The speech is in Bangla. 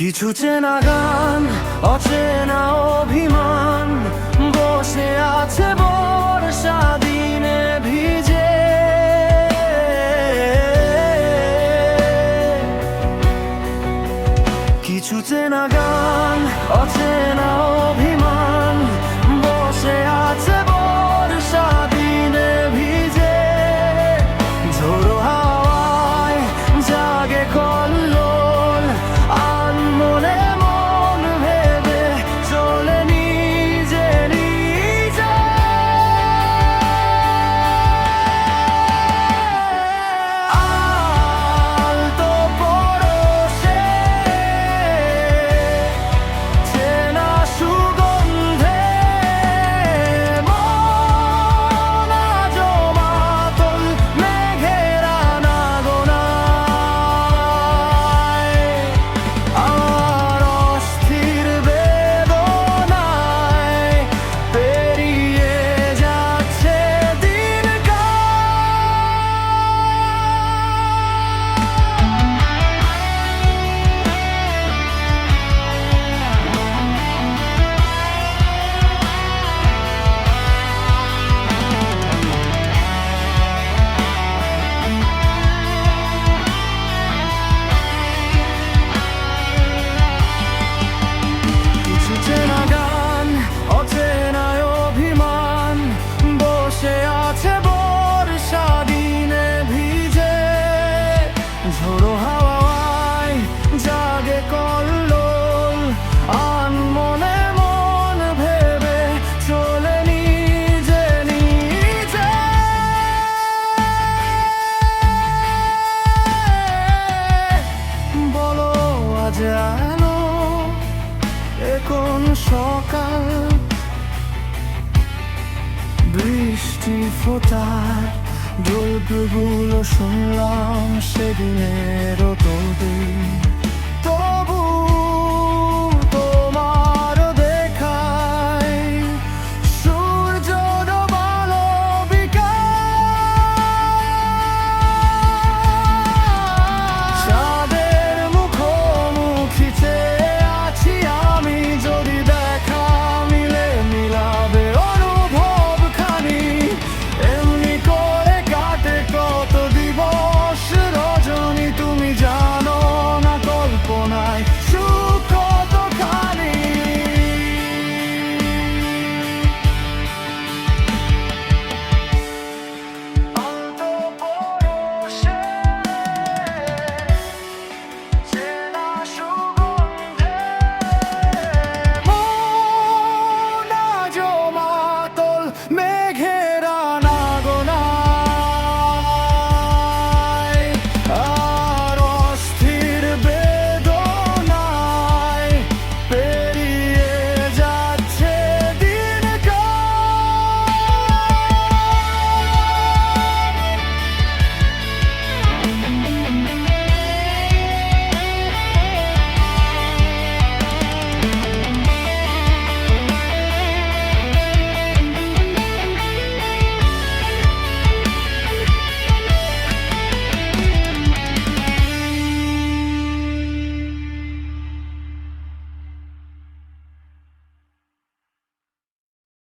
কিছু চেনা গান অচেনা অভিমান কোন সকাল? বৃষ্টি ফোটার দুর্গুলো শুনলাম সেদিনের তোদের